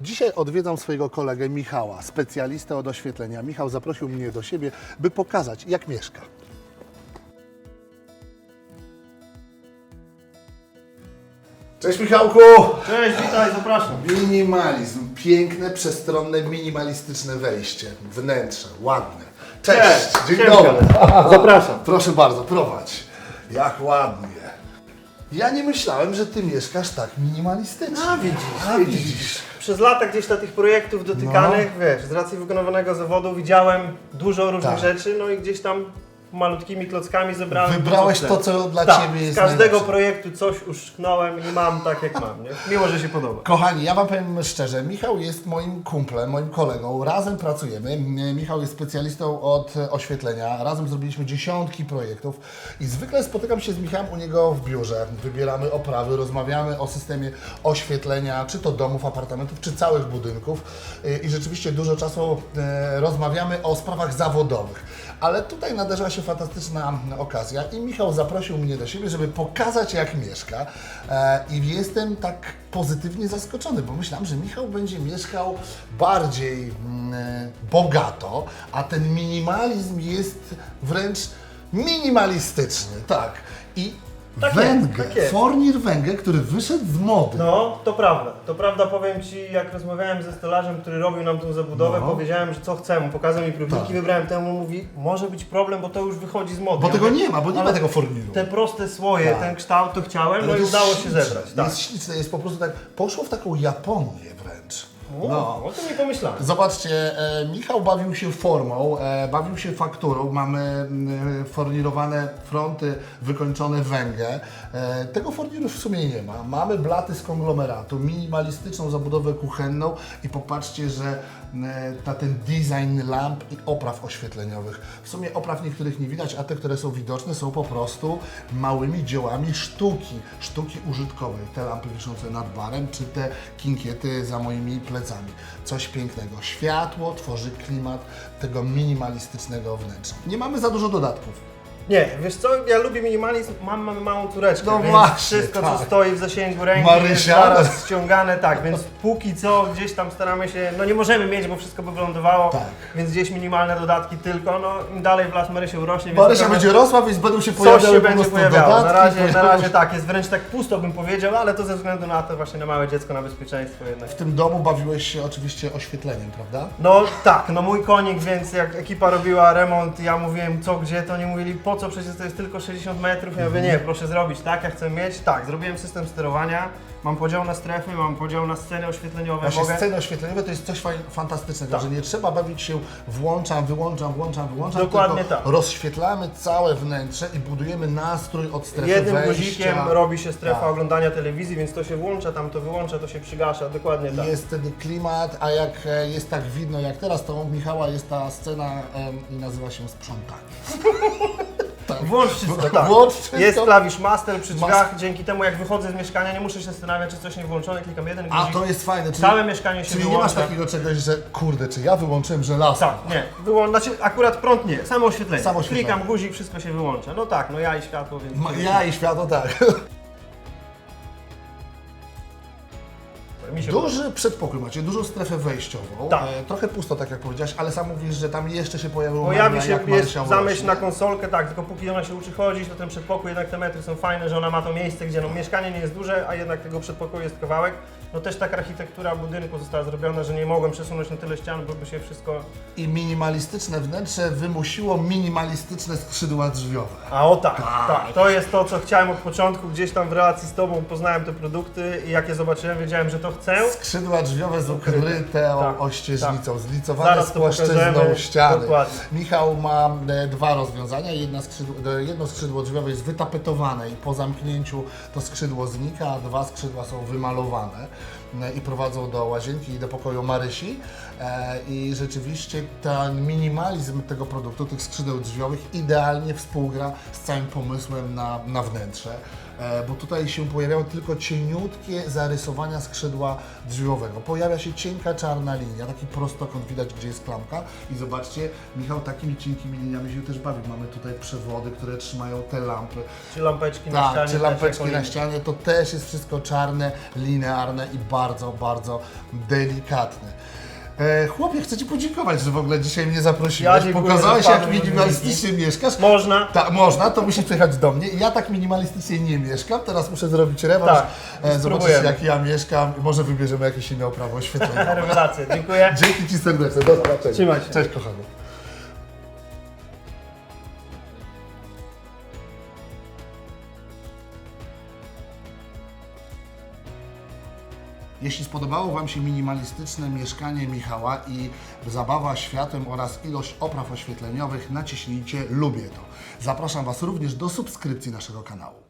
Dzisiaj odwiedzam swojego kolegę Michała, specjalistę od oświetlenia. Michał zaprosił mnie do siebie, by pokazać, jak mieszka. Cześć Michałku! Cześć, witaj, zapraszam. Minimalizm. Piękne, przestronne, minimalistyczne wejście. Wnętrze, ładne. Cześć! Cześć, Dzień siemka. dobry! Zapraszam. Proszę bardzo, prowadź. Jak ładnie. Ja nie myślałem, że ty mieszkasz tak minimalistycznie. A widzisz, A, widzisz. Przez lata gdzieś na tych projektów dotykanych, wiesz, z racji wykonywanego zawodu widziałem dużo różnych Tak. rzeczy, no i gdzieś tam malutkimi klockami zebrałem Wybrałeś to, co dla tak, Ciebie jest z każdego najlepsze. projektu coś uszczknąłem i mam tak jak mam, nie? Miło, że się podoba. Kochani, ja Wam powiem szczerze, Michał jest moim kumplem, moim kolegą, razem pracujemy. Michał jest specjalistą od oświetlenia, razem zrobiliśmy dziesiątki projektów i zwykle spotykam się z Michałem u niego w biurze. Wybieramy oprawy, rozmawiamy o systemie oświetlenia, czy to domów, apartamentów, czy całych budynków Y, i rzeczywiście dużo czasu e, rozmawiamy o sprawach zawodowych. Ale tutaj nadarzyła się fantastyczna okazja i Michał zaprosił mnie do siebie, żeby pokazać jak mieszka e, i jestem tak pozytywnie zaskoczony, bo myślałem, że Michał będzie mieszkał bardziej mm, e, bogato, a ten minimalizm jest wręcz minimalistyczny, tak. I Tak jest, węgiel, tak jest. fornir węgiel, który wyszedł z mody. No, to prawda. To prawda, powiem Ci, jak rozmawiałem ze stolarzem, który robił nam tą zabudowę, No. powiedziałem, że co chcę, pokazał mi próbniki, Tak. wybrałem temu, mówi, może być problem, bo to już wychodzi z mody. Bo Ja tego mówię, nie ma, bo nie ale ma tego forniru. Te proste słoje, Tak. ten kształt to chciałem, Ale no to i jest udało się śliczne, zebrać. Tak. Jest śliczne, jest po prostu tak, poszło w taką Japonię wręcz. O, No. o tym nie pomyślałem. Zobaczcie, e, Michał bawił się formą, e, bawił się fakturą, mamy mm, fornirowane fronty, wykończone węgę. E, tego forniru w sumie nie ma. Mamy blaty z konglomeratu, minimalistyczną zabudowę kuchenną i popatrzcie, że e, na ten design lamp i opraw oświetleniowych. W sumie opraw niektórych nie widać, a te, które są widoczne są po prostu małymi dziełami sztuki, sztuki użytkowej. Te lampy wiszące nad barem, czy te kinkiety za moimi plecami. Coś pięknego. Światło tworzy klimat tego minimalistycznego wnętrza. Nie mamy za dużo dodatków. Nie, wiesz co, ja lubię minimalizm, mam, mam małą córeczkę, No więc właśnie, wszystko tak. co stoi w zasięgu ręki Marysia. jest zaraz ściągane, tak, więc póki co gdzieś tam staramy się, no nie możemy mieć, bo wszystko by wylądowało, Tak. więc gdzieś minimalne dodatki tylko, no im dalej w las Marysia urośnie, więc Marysia trochę będzie rosła, więc będą się coś pojawiały się po będzie prostu pojawiało, dodatki. na razie, na razie się- tak, jest wręcz tak pusto bym powiedział, ale to ze względu na to właśnie na małe dziecko, na bezpieczeństwo jednak. W tym domu bawiłeś się oczywiście oświetleniem, prawda? No tak, no mój konik, więc jak ekipa robiła remont, ja mówiłem co, gdzie, to oni mówili po co, przecież to jest tylko 60 metrów. Ja mówię nie, proszę zrobić tak, ja chcę mieć. Tak, zrobiłem system sterowania, mam podział na strefy, mam podział na sceny oświetleniowe, Właśnie mogę... sceny oświetleniowe to jest coś faj- fantastycznego, Tak. że nie trzeba bawić się włączam, wyłączam, włączam, wyłączam, Dokładnie tak. rozświetlamy całe wnętrze i budujemy nastrój od strefy Jednym wejścia. guzikiem robi się strefa Tak. oglądania telewizji, więc to się włącza, tam to wyłącza, to się przygasza, dokładnie tak. Jest wtedy klimat, a jak e, jest tak widno jak teraz, to u Michała jest ta scena i nazywa się sprzątanie. tak. Włącz wszystko, tak. Włącz wszystko. Jest klawisz master przy Mas- drzwiach, dzięki temu jak wychodzę z mieszkania nie muszę się zastanawiać, czy coś nie włączone, klikam jeden A guzik, to jest fajne, czyli, całe mieszkanie się czyli nie wyłącza. masz takiego czegoś, że kurde, czy ja wyłączyłem żelazo? Tak, nie. Wyłą... Znaczy akurat prąd nie, samo oświetlenie. Samo oświetlenie. Klikam guzik, wszystko się wyłącza. No tak, no ja i światło, więc... Ma- Ja i światło tak. Mi się Duży przedpokój macie, dużą strefę wejściową. Tak. E, trochę pusto, tak jak powiedziałeś, ale sam mówisz, że tam jeszcze się pojawią Pojawi się, jak jest Marysia urośnie. na konsolkę, tak, tylko póki ona się uczy chodzić, to ten przedpokój, jednak te metry są fajne, że ona ma to miejsce, gdzie no, mieszkanie nie jest duże, a jednak tego przedpokoju jest kawałek. No też taka architektura budynku została zrobiona, że nie mogłem przesunąć na tyle ścian, bo by się wszystko... I minimalistyczne wnętrze wymusiło minimalistyczne skrzydła drzwiowe. A o tak, tak, to jest to, co chciałem od początku, gdzieś tam w relacji z Tobą poznałem te produkty i jak je zobaczyłem, wiedziałem, że to Skrzydła drzwiowe z ukryte o, Tak, ościeżnicą, zlicowane Zaraz z płaszczyzną ściany. Dokładnie. Michał ma e, dwa rozwiązania. Jedna skrzydło, e, jedno skrzydło drzwiowe jest wytapetowane i po zamknięciu to skrzydło znika, a dwa skrzydła są wymalowane e, i prowadzą do łazienki i do pokoju Marysi. I rzeczywiście ten minimalizm tego produktu, tych skrzydeł drzwiowych idealnie współgra z całym pomysłem na, na wnętrze. E, bo tutaj się pojawiają tylko cieniutkie zarysowania skrzydła drzwiowego. Pojawia się cienka czarna linia, taki prostokąt widać, gdzie jest klamka i zobaczcie, Michał takimi cienkimi liniami się też bawi. Mamy tutaj przewody, które trzymają te lampy. Czy lampeczki na Tak, ścianie. czy lampeczki na ścianie, to też jest wszystko czarne, linearne i bardzo, bardzo delikatny. E, chłopie, chcę Ci podziękować, że w ogóle dzisiaj mnie zaprosiłeś. Ja dziękuję, Pokazałeś, że jak wpadłem minimalistycznie mieszkasz. Można. Tak, można, to musisz przyjechać do mnie. Ja tak minimalistycznie nie mieszkam, teraz muszę zrobić rewanż, Tak, e, zobaczyć spróbujemy. jak ja mieszkam może wybierzemy jakieś inne oprawy oświetlenia. Rewelacja, dziękuję. Dzięki Ci serdecznie, do zobaczenia. Trzymaj się. Cześć kochany. Jeśli spodobało Wam się minimalistyczne mieszkanie Michała i zabawa światłem oraz ilość opraw oświetleniowych, naciśnijcie lubię to. Zapraszam Was również do subskrypcji naszego kanału.